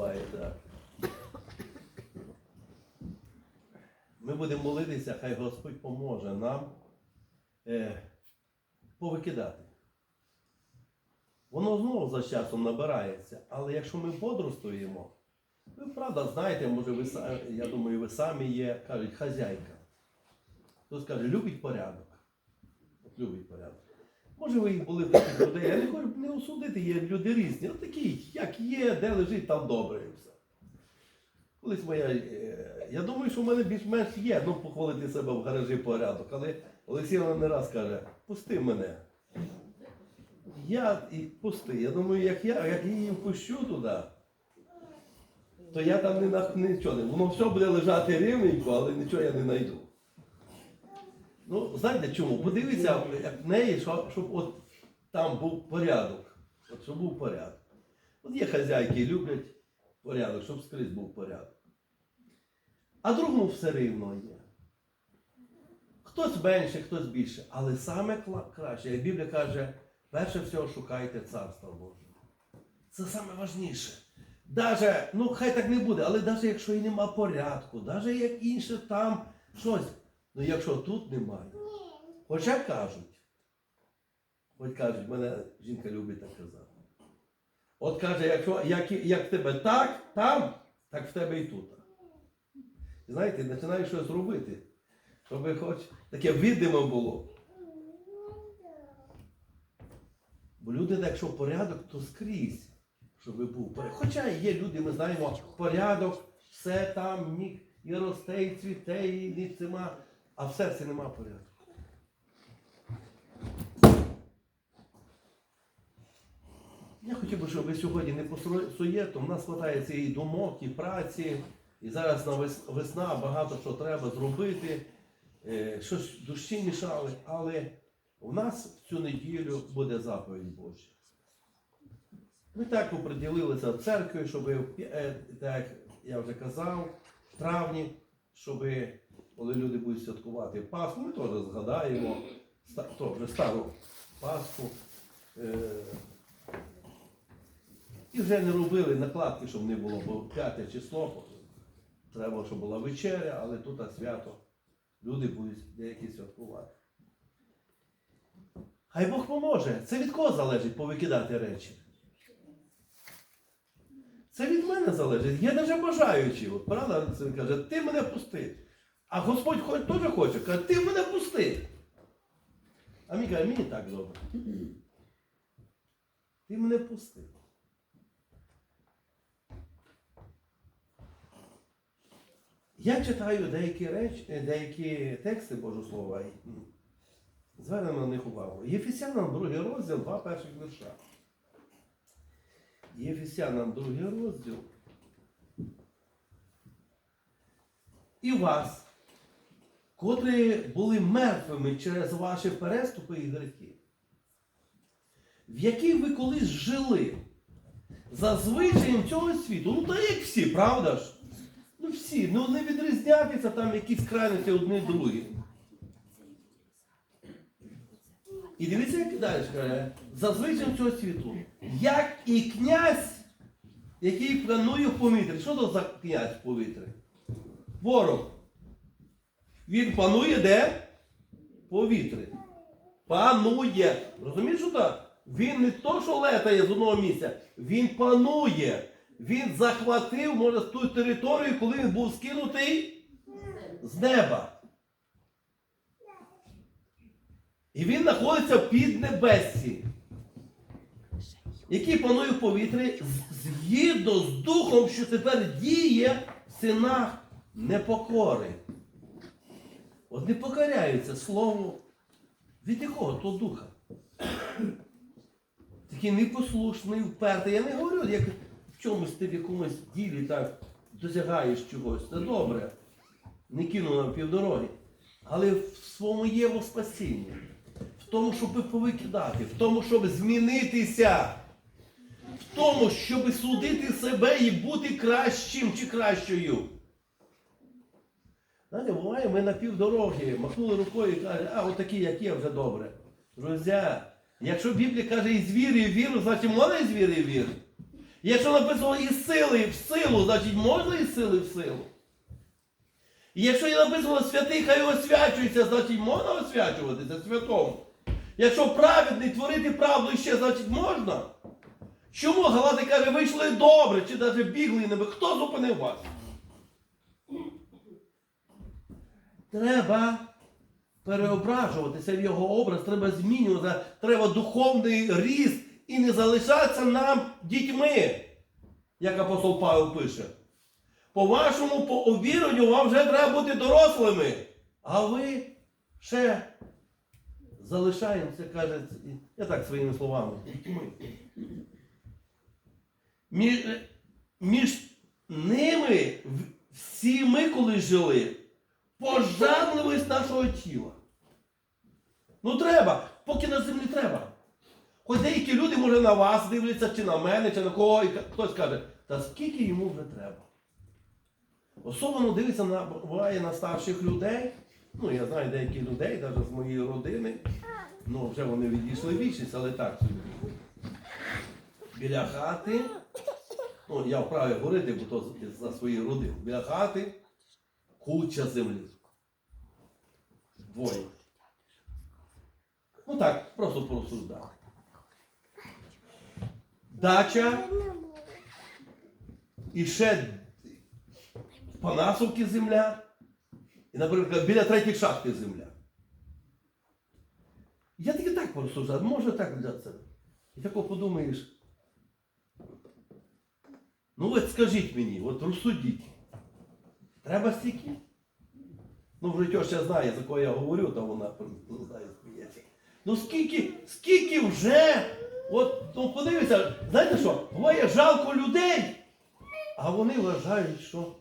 буває, так. Ми будемо молитися, хай Господь поможе нам е, повикидати. Воно знову за часом набирається, але якщо ми бодрствуємо, ви правда знаєте, може ви я думаю, ви самі є, кажуть, хазяйка. Хтось каже, любить порядок. От любить порядок. Може, ви і були таких людей, я не хочу не осудити, є люди різні. От такі, як є, де лежить, там добре і все. Колись моя, е, я думаю, що в мене більш-менш є, ну, похвалити себе в гаражі порядок, але Олексій не раз каже, пусти мене. Я і пусти. Я думаю, як я, як її впущу туди, то я там не нічого не. Воно все буде лежати рівненько, але нічого я не знайду. Ну, знаєте чому? Подивіться, як в неї, щоб, щоб от там був порядок. От щоб був порядок. От є хазяйки, люблять порядок, щоб скрізь був порядок. А другому все рівно є. Хтось менше, хтось більше. Але саме краще, як Біблія каже, перше всього шукайте царства Божого. Це саме важніше. Даже, ну хай так не буде, але навіть якщо і нема порядку, навіть як інше там щось, ну якщо тут немає, хоча кажуть, хоч кажуть, мене жінка любить так казати. От каже, якщо як, як тебе так, там, так в тебе і тут. Знаєте, починаєш щось робити, щоб хоч таке видимо було. Бо люди, якщо порядок, то скрізь, щоб був порядок. Хоча є люди, ми знаємо, порядок, все там ні, і росте, і цвіте, і нема, а в серці нема порядку. Я хотів би, щоб ви сьогодні не посуєте, у нас складається і думок, і праці, і зараз на весна багато що треба зробити, е, щось душі мішали, але у нас в цю неділю буде заповідь Божа. Ми так оприділилися церквою, щоб, е, так як я вже казав, в травні, щоб коли люди будуть святкувати Пасху, ми теж згадаємо вже стару Пасху. Е, і вже не робили накладки, щоб не було, бо п'яте число, треба, щоб була вечеря, але тут а свято. Люди будуть деякі святкувати. Хай Бог поможе. Це від кого залежить повикидати речі? Це від мене залежить. Я навіть бажаючи. От, правда, син каже, ти мене пусти. А Господь хоч теж хоче, каже, ти мене пусти. А мені каже, мені так добре. Ти мене пусти. Я читаю деякі речі, е, деякі тексти Божого Слова. Звернемо на них увагу. Єфесянам другий розділ, два перших вірша. Єфесянам другий розділ. І вас, котрі були мертвими через ваші переступи і грехи, в якій ви колись жили за звичаєм цього світу. Ну, так як всі, правда ж? Ну всі, ну не відрізняються там якісь крайності одні другі. І дивіться, як далі каже, за звичаєм цього світу. Як і князь, який планує в повітрі. Що то за князь в повітрі? Ворог. Він панує де? В Повітрі. Панує. Розумієш, що так? Він не то, що летає з одного місця, він панує. Він захватив, може, ту територію, коли він був скинутий з неба. І він знаходиться під небесі, який панує в повітрі згідно з духом, що тепер діє в синах непокори. От не покоряються слову від якого то духа. Такий непослушний, впертий. Я не говорю, як в чомусь ти в якомусь ділі так досягаєш чогось. Це добре. Не кину на півдороги. Але в своєму є спасіння. В тому, щоб повикидати, в тому, щоб змінитися, в тому, щоб судити себе і бути кращим чи кращою. Знаєте, буває, ми на півдороги махнули рукою і кажуть, а от такі, як є, вже добре. Друзі, якщо Біблія каже, і з і віру, значить можна і з і віру. Якщо написано із сили в силу, значить можна із сили в силу. І якщо є написано святий, хай освячується, значить можна освячуватися святому. Якщо праведний творити правду ще, значить можна. Чому Галати каже, ви йшли добре, чи навіть бігли ними? Хто зупинив вас? Треба переображуватися в його образ, треба змінюватися, треба духовний ріст і не залишатися нам дітьми, як апостол Павел пише. По вашому по увіренню вам вже треба бути дорослими. А ви ще залишаємося, каже, я так своїми словами, дітьми. Між, між ними всі ми колись жили пожадливість нашого тіла. Ну треба, поки на землі треба. Хоч деякі люди, може, на вас дивляться, чи на мене, чи на кого, і хтось каже, та скільки йому вже треба. Особливо дивиться на, буває на старших людей. Ну, я знаю деяких людей, навіть з моєї родини. Ну, вже вони відійшли вічність, але так собі. Біля хати. Ну, я вправі говорити, бо то за- свої родини. Біля хати куча землі. Двоє. Ну так, просто порозсуждати. Дача і ще Панасовки земля. І, наприклад, біля третіх шахти земля. Я тільки так порозсуждаю, може так це. І тако подумаєш. Ну от скажіть мені, от розсудіть. Треба стільки? Ну, вже тьоща знає, за кого я говорю, то вона знає, сміється. Ну скільки, скільки вже, от, ну подивися, знаєте що, буває жалко людей, а вони вважають, що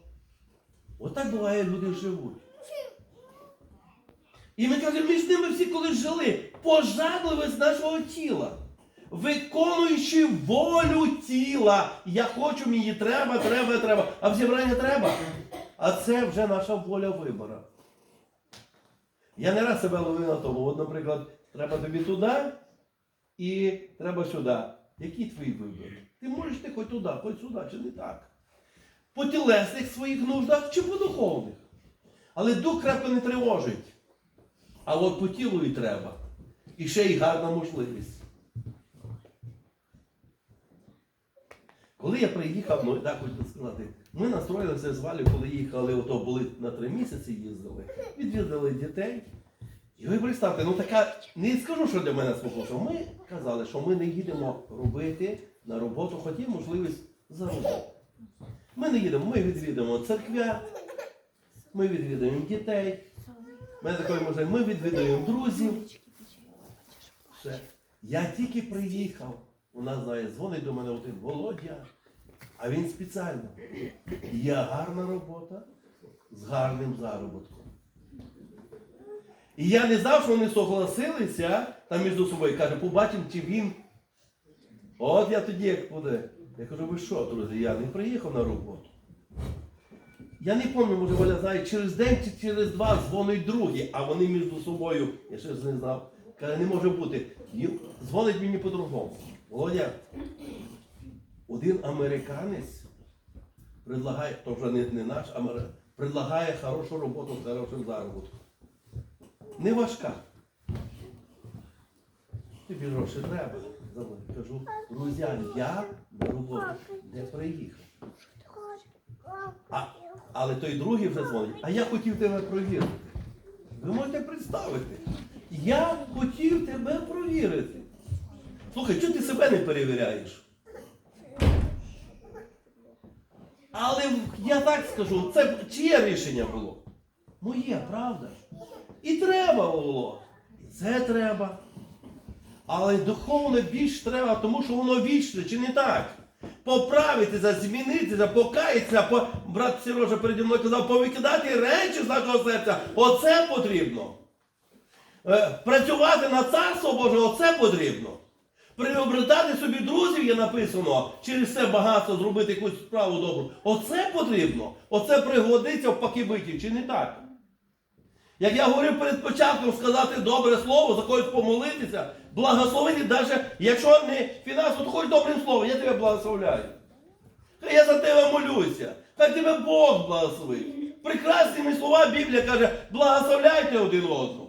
отак буває, люди живуть. І ми кажемо, між ними всі колись жили, пожадливість нашого тіла, виконуючи волю тіла. Я хочу, мені треба, треба, треба. А в зібрання треба. А це вже наша воля вибора. Я не раз себе ловив на тому. От, наприклад, треба тобі туди і треба сюди. Який твій вибір? Ти можеш ти хоч туди, хоч сюди, чи не так? По тілесних своїх нуждах чи по духовних. Але дух крепко не тривожить. А от по тілу і треба. І ще й гарна можливість. Коли я приїхав, ну так хочу сказати, ми настроїлися з Валю, коли їхали, ото були на три місяці їздили, відвідали дітей. І ви представте, ну така, не скажу, що для мене спокуса. Ми казали, що ми не їдемо робити на роботу, хоч є можливість заробити. Ми не їдемо, ми відвідуємо церквя, ми відвідуємо дітей. Ми такої можливості, ми відвідуємо друзів. Все. Я тільки приїхав. Нас знає, дзвонить до мене один Володя, а він спеціально. Є гарна робота з гарним заробітком. І я не знав, що вони согласилися там між собою. Каже, побачимо, чи він. От я тоді як буде. Я кажу, ви що, друзі, я не приїхав на роботу. Я не пам'ятаю, може Валя знає, через день чи через два дзвонить другий, а вони між собою, я ще не знав, каже, не може бути. Дзвонить мені по-другому. Володя, один американець предлагає, то вже не, не наш, а предлагає хорошу роботу з хорошим заробітком. Не важка. Тобі гроші треба. Кажу, друзі, я на роботу не приїхав. А, але той другий вже дзвонить. А я хотів тебе провірити. Ви можете представити? Я хотів тебе провірити. Слухай, чого ти себе не перевіряєш? Але я так скажу, це чиє рішення було? Моє, правда? І треба було. Це треба. Але духовно більш треба, тому що воно вічне, чи не так? Поправитися, змінитися, покаятися, по... брат Сережа переді мною казав, повикидати речі з нашого серця. Оце потрібно. Е, працювати на царство Боже, оце потрібно. Приобретати собі друзів є написано, через це багатство зробити якусь справу добру. Оце потрібно. Оце пригодиться в пакибиті, чи не так? Як я говорив перед початком сказати добре слово, за когось помолитися, благословити, навіть якщо не фінансово, хоч добрим словом, я тебе благословляю. Хай я за тебе молюся. Хай тебе Бог благословить. Прекрасні слова Біблія каже, благословляйте один одного.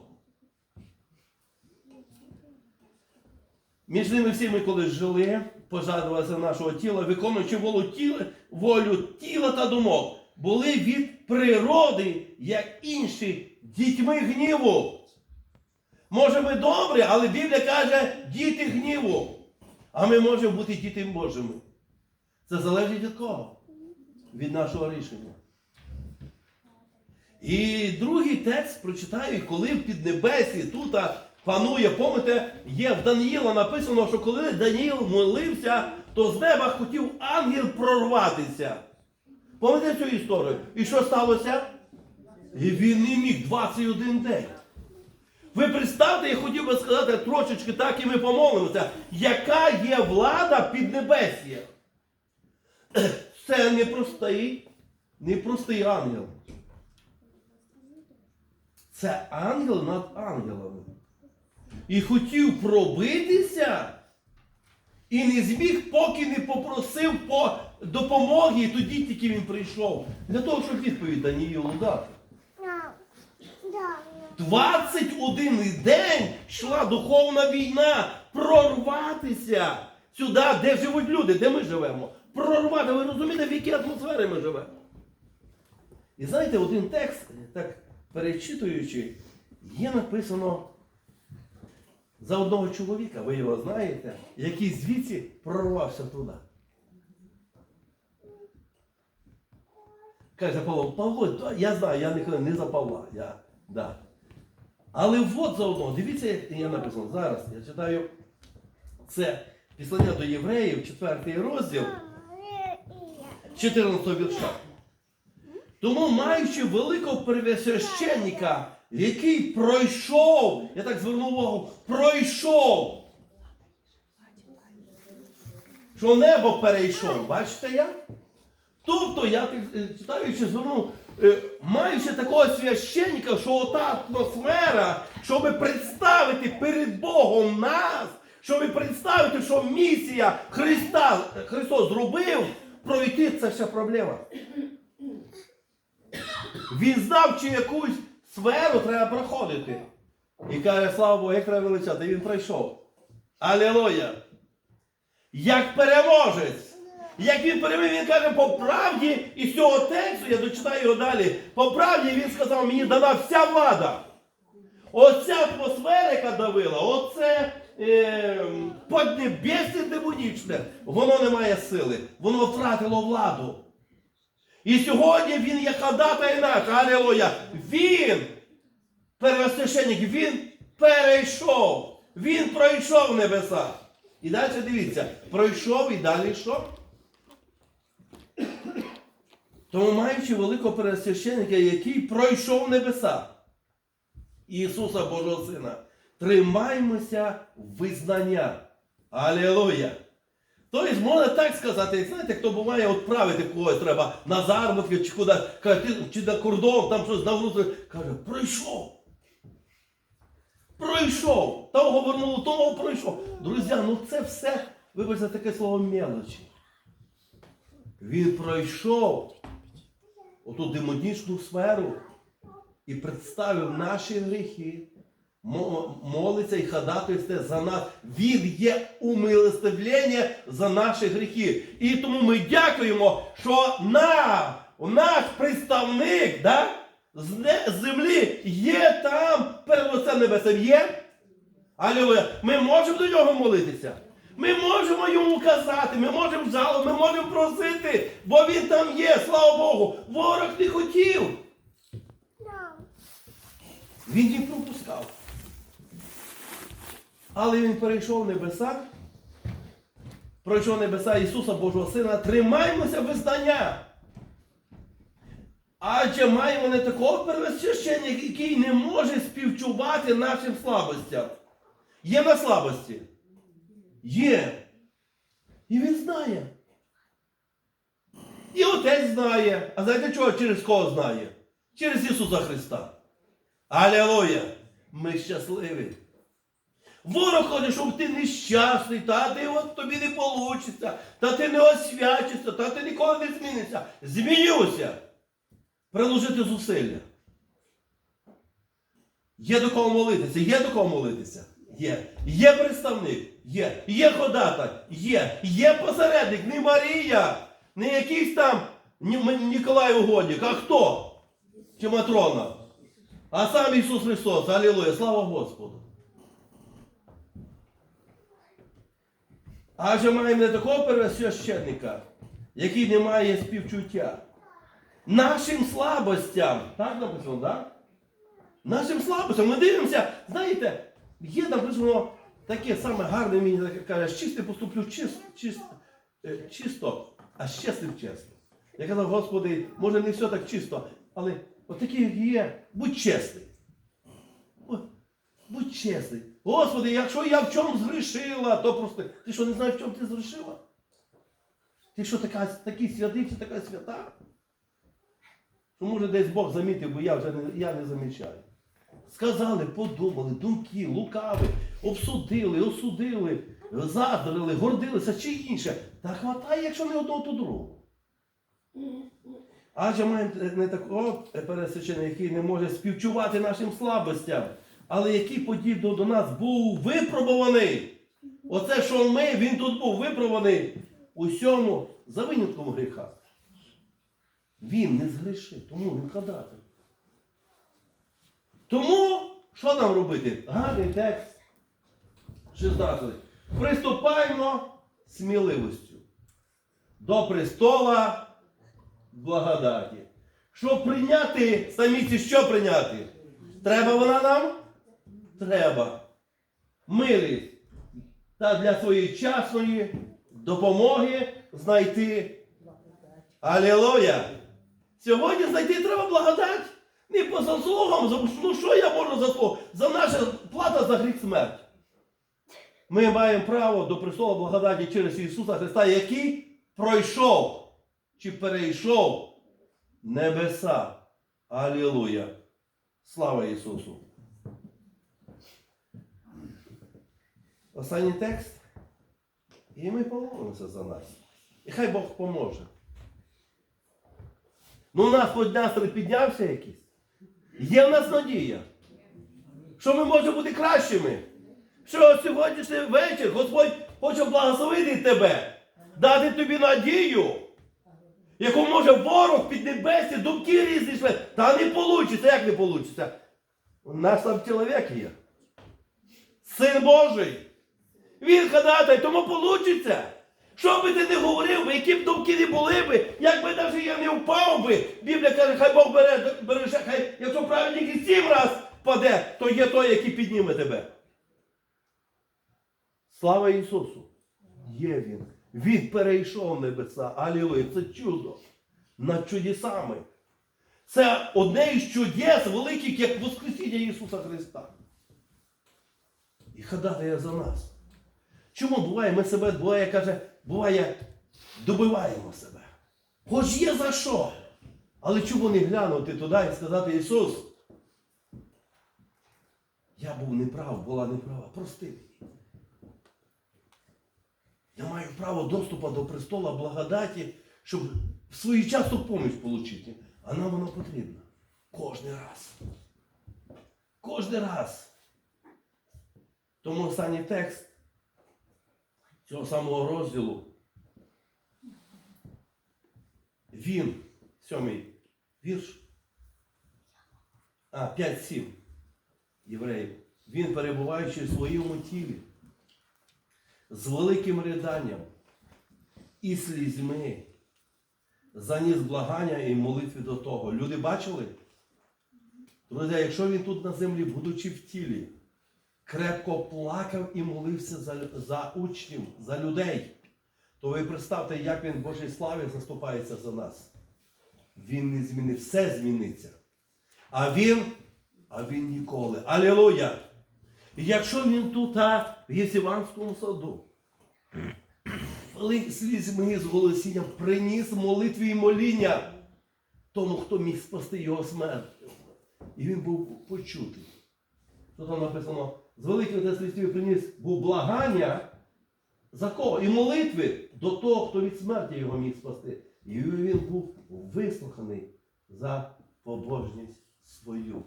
Між ними всі ми колись жили, пожадувалися нашого тіла, виконуючи волю тіла, волю тіла та думок, були від природи, як інші, дітьми гніву. Може ми добрі, але Біблія каже діти гніву. А ми можемо бути дітьми Божими. Це залежить від кого? Від нашого рішення. І другий текст прочитаю, коли в Піднебесі тут панує, помните, є в Даниїла написано, що коли Даниїл молився, то з неба хотів ангел прорватися. Пам'ятаєте цю історію? І що сталося? І він не міг 21 день. Ви представте, я хотів би сказати трошечки так і ми помолимося, яка є влада піднебесія. Це не простий, не простий ангел. Це ангел над ангелами. І хотів пробитися, і не зміг, поки не попросив по допомоги, і тоді тільки він прийшов. Для того, щоб відповідь Даніїлу дати. 21 день йшла духовна війна. Прорватися сюди, де живуть люди, де ми живемо. Прорвати, ви розумієте, в якій атмосфері ми живемо. І знаєте, один текст, так перечитуючи, є написано за одного чоловіка, ви його знаєте, який звідси прорвався туди. Каже Павло, Павло, я знаю, я не, не за Павла. Я, да. Але от за одного, дивіться, як я написано зараз. Я читаю це післання до євреїв, 4 розділ, 14 вірша. Тому, маючи великого первосвященника, який пройшов, я так звернув увагу, пройшов. Що небо перейшов, бачите як? Тобто, я е, читаючи, звернув, е, маючи такого священника, що ота атмосфера, щоб представити перед Богом нас, щоб представити, що місія Христа, Христос зробив, пройти це ще проблема. Він знав, чи якусь сферу треба проходити. І каже, слава Богу, як треба величати, він пройшов. Алілуя! Як переможець! Як він перемив, він каже, по правді, і з цього тексту, я дочитаю його далі, по правді він сказав, мені дана вся влада. Оця атмосфера, яка давила, оце е, поднебесне демонічне, воно не має сили, воно втратило владу. І сьогодні він є ходатай наш, алілуя. Він, первосвященник, він перейшов. Він пройшов небеса. І далі дивіться, пройшов і далі що? Тому маючи великого первосвященника, який пройшов небеса, Ісуса Божого Сина, тримаймося визнання. Алілуя! Тобто, можна так сказати, знаєте, хто буває, от правити когось треба на заробітки чи куди, каже, чи на кордон, там щось на каже, пройшов. Пройшов. Того повернуло, того пройшов. Друзі, ну це все, вибачте, таке слово мелочі. Він пройшов оту демонічну сферу і представив наші гріхи, молиться і ходатайствує за нас. Він є умилостивлення за наші гріхи. І тому ми дякуємо, що на, наш представник да, з землі є там перед лицем небесом. Є? Алілуя. Ми можемо до нього молитися. Ми можемо йому казати, ми можемо жалобити, ми можемо просити, бо він там є, слава Богу. Ворог не хотів. Він не пропускав. Але він перейшов небеса, пройшов небеса Ісуса Божого Сина, тримаймося визнання. Адже маємо не такого первосвященника, який не може співчувати нашим слабостям. Є на слабості. Є. І він знає. І отець знає. А знаєте чого? Через кого знає? Через Ісуса Христа. Алілуя! Ми щасливі. Ворог хоче, щоб ти нещасний, та ти от тобі не вийде, та ти не освячишся, та ти ніколи не змінишся. Змінюся. Приложити зусилля. Є до кого молитися, є до кого молитися. Є. Є представник, є. Є ходатай, є. Є посередник, не Марія, не якийсь там Ні- Ніколай Угодник, а хто? Чи Матрона? А сам Ісус Христос, Алілуя, слава Господу. Адже маємо не такого первосвященника, який не має співчуття. Нашим слабостям, так написано, так? Нашим слабостям. Ми дивимося, знаєте, є написано таке саме гарне мені каже, чисте поступлю чисто, чисто, е, чисто, а чесним чесно. Я казав, Господи, може не все так чисто, але отакі є, будь чесний. Будь чесний. Господи, якщо я в чому згрішила, то просто. Ти що не знаєш, в чому ти згрішила? Ти що така, такий святий чи така свята? Ну, може, десь Бог замітив, бо я вже не, я не замічаю. Сказали, подумали, думки, лукави, обсудили, осудили, заздрили, гордилися чи інше. Та хватає, якщо не одного, то другого. Адже маємо не такого пересечення, який не може співчувати нашим слабостям, але який подібно до нас був випробуваний. Оце, що ми, він тут був випробуваний усьому за винятком гріха. Він не згрішив, тому він ходатай. Тому що нам робити? Гарний текст. 16. Приступаємо сміливостю до престола благодаті. Щоб прийняти самі що прийняти? Треба вона нам? Треба. Милість та для своєї часної допомоги знайти. Алілуя! Сьогодні знайти треба благодать. Не по заслугам, ну що я можу заслуг? За наша плата за гріх смерть. Ми маємо право до престолу благодаті через Ісуса Христа, який пройшов чи перейшов небеса. Алілуя! Слава Ісусу! Останній текст. І ми помолимося за нас. І хай Бог поможе. Ну, у нас хоч настрій піднявся якийсь. Є в нас надія. Що ми можемо бути кращими. Що сьогоднішній вечір Господь хоче благословити тебе, дати тобі надію, яку може ворог під небесі, думки різні. шле. Та не вийде. Як не вийде? У нас там чоловік є. Син Божий. Він ходатай, тому вийде. Що би ти не говорив би, які б думки не були би, як би навіть я не впав би, Біблія каже, хай Бог бере, береже, хай, якщо праведник і сім раз впаде, то є той, який підніме тебе. Слава Ісусу! Є Він. Він перейшов небеса. Алілуя. Це чудо. Над чудесами. Це одне із чудес великих, як Воскресіння Ісуса Христа. І ходатає за нас. Чому буває, ми себе буває, каже, буває, добиваємо себе. Хоч є за що. Але чому не глянути туди і сказати Ісус? Я був неправ, була неправа. Прости мені. Я маю право доступу до престола благодаті, щоб в своєчасну допомогу отримати. А нам вона потрібна. Кожний раз. Кожний раз. Тому останній текст цього самого розділу. Він, сьомий вірш. А, 5-7 євреїв. Він, перебуваючи в своєму тілі, з великим риданням і слізьми, заніс благання і молитви до того. Люди бачили? Друзі, якщо він тут на землі, будучи в тілі, крепко плакав і молився за, за учнів, за людей, то ви представте, як він в Божій славі заступається за нас. Він не змінив, все зміниться. А він, а він ніколи. Алілуя! І якщо він тут в Єсіванському саду, слізьми з голосінням приніс молитві і моління тому, хто міг спасти його смерть. І він був почутий. Тут там написано з великих отець Христів приніс був благання за кого? І молитви до того, хто від смерті його міг спасти. І він був вислуханий за побожність свою.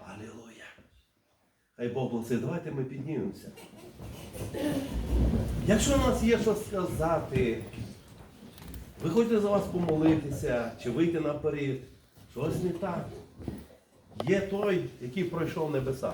Алілуя! Хай Бог благословить. Давайте ми піднімемося. Якщо у нас є що сказати, ви хочете за вас помолитися чи вийти наперед, щось не так. Є той, який пройшов небеса.